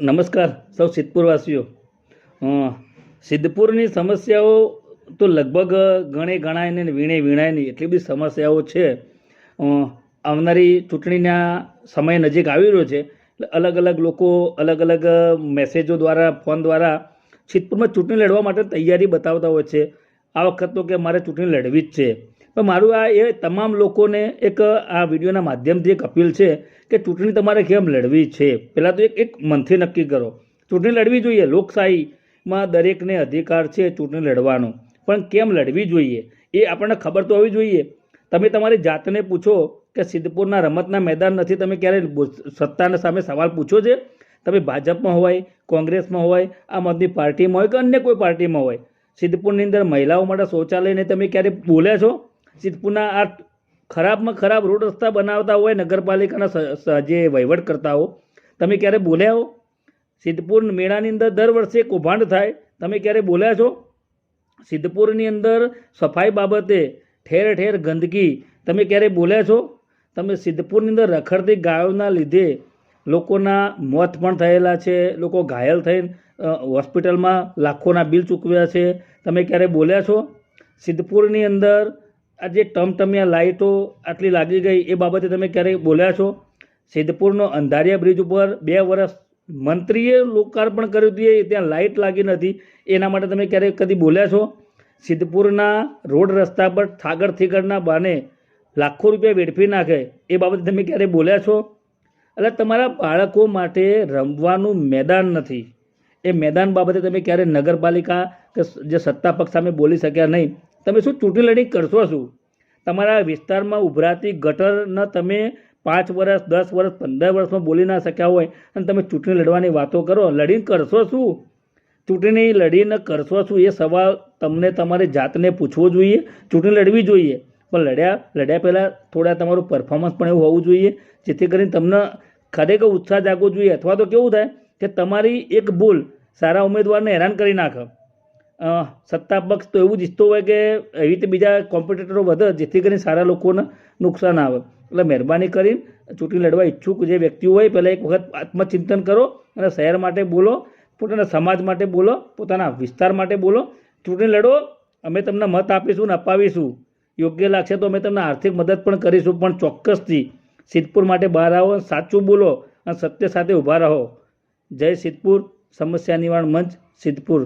નમસ્કાર સૌ સિદ્ધપુરવાસીઓ. સિદ્ધપુરની સમસ્યાઓ તો લગભગ ગણે ગણાય ને વીણે વીણાય નહીં, એટલી બધી સમસ્યાઓ છે. આવનારી ચૂંટણીના સમય નજીક આવી રહ્યો છે. અલગ અલગ લોકો અલગ અલગ મેસેજો દ્વારા, ફોન દ્વારા સિદ્ધપુરમાં ચૂંટણી લડવા માટે તૈયારી બતાવતા હોય છે. આ વખત તો કે મારે ચૂંટણી લડવી જ છે. પણ મારું આ એ તમામ લોકોને એક આ વિડીયોના માધ્યમથી એક અપીલ છે કે ચૂંટણી તમારે કેમ લડવી છે? પહેલાં તો એક એક મનથી નક્કી કરો. ચૂંટણી લડવી જોઈએ. લોકશાહીમાં દરેકને અધિકાર છે ચૂંટણી લડવાનો. પણ કેમ લડવી જોઈએ? એ આપણને ખબર તો હોવી જોઈએ. તમે તમારી જાતને પૂછો કે સિદ્ધપુરના રમતના મેદાન નથી, તમે ક્યારે સત્તાના સામે સવાલ પૂછો છે? તમે ભાજપમાં હોય, કોંગ્રેસમાં હોય, આમ આદમી પાર્ટીમાં હોય કે અન્ય કોઈ પાર્ટીમાં હોય? સિદ્ધપુરની અંદર મહિલાઓ માટે શૌચાલયને તમે ક્યારે બોલ્યા છો? સિદ્ધપુરના આ ખરાબમાં ખરાબ રોડ રસ્તા બનાવતા હોય નગરપાલિકાના જે વહીવટ કરતાઓ તમે ક્યારે બોલ્યા હો? સિદ્ધપુર મેળાની અંદર દર વર્ષે કૌભાંડ થાય. તમે ક્યારે બોલ્યા છો? સિદ્ધપુરની અંદર સફાઈ બાબતે ઠેર ઠેર ગંદકી. તમે ક્યારે બોલ્યા છો? તમે સિદ્ધપુરની અંદર રખડતી ગાયોના લીધે લોકોના મોત પણ થયેલા છે. લોકો ઘાયલ થઈને હોસ્પિટલમાં લાખોના બિલ ચૂકવ્યા છે. તમે ક્યારે બોલ્યા છો? સિદ્ધપુરની અંદર આ જે ટમટમિયા લાઇટો આટલી લાગી ગઈ, એ બાબતે તમે ક્યારેય બોલ્યા છો? સિદ્ધપુરનો અંધારિયા બ્રિજ ઉપર બે વર્ષ મંત્રીએ લોકાર્પણ કર્યું હતું ત્યાં લાઇટ લાગી નથી. એના માટે તમે ક્યારેય કદી બોલ્યા છો? સિદ્ધપુરના રોડ રસ્તા પર થાગડ થીગડના બાને લાખો રૂપિયા વેડફી નાખે, એ બાબતે તમે ક્યારે બોલ્યા છો? એટલે તમારા બાળકો માટે રમવાનું મેદાન નથી. એ મેદાન બાબતે તમે ક્યારે નગરપાલિકા કે જે સત્તા પક્ષ સામે બોલી શક્યા નહીં. તમે શું ચૂંટણી લડી કરશો શું? તમારા વિસ્તારમાં ઉભરાતી ગટરના તમે પાંચ વર્ષ, દસ વર્ષ, પંદર વર્ષમાં બોલી ના શક્યા હોય અને તમે ચૂંટણી લડવાની વાતો કરો, લડીને કરશો શું? ચૂંટણી લડીને કરશો શું એ સવાલ તમને તમારી જાતને પૂછવો જોઈએ. ચૂંટણી લડવી જોઈએ. પણ લડ્યા લડ્યા પહેલાં થોડા તમારું પરફોર્મન્સ પણ એવું હોવું જોઈએ, જેથી કરીને તમને ખરેખર ઉત્સાહ જાગવો જોઈએ. અથવા તો કેવું થાય કે તમારી એક ભૂલ સારા ઉમેદવારને હેરાન કરી નાખે. સત્તા પક્ષ તો એવું જ ઈચ્છતો હોય કે એવી રીતે બીજા કોમ્પિટિટરો વધે જેથી કરીને સારા લોકોને નુકસાન આવે. એટલે મહેરબાની કરી, ચૂંટણી લડવા ઈચ્છુક જે વ્યક્તિઓ હોય પહેલાં એક વખત આત્મચિંતન કરો અને શહેર માટે બોલો, પોતાના સમાજ માટે બોલો, પોતાના વિસ્તાર માટે બોલો. ચૂંટણી લડો, અમે તમને મત આપીશું ને અપાવીશું. યોગ્ય લાગશે તો અમે તમને આર્થિક મદદ પણ કરીશું, પણ ચોક્કસથી સિદ્ધપુર માટે બહાર આવો, સાચું બોલો અને સત્ય સાથે ઊભા રહો. જય સિદ્ધપુર, સમસ્યા નિવારણ મંચ, સિદ્ધપુર.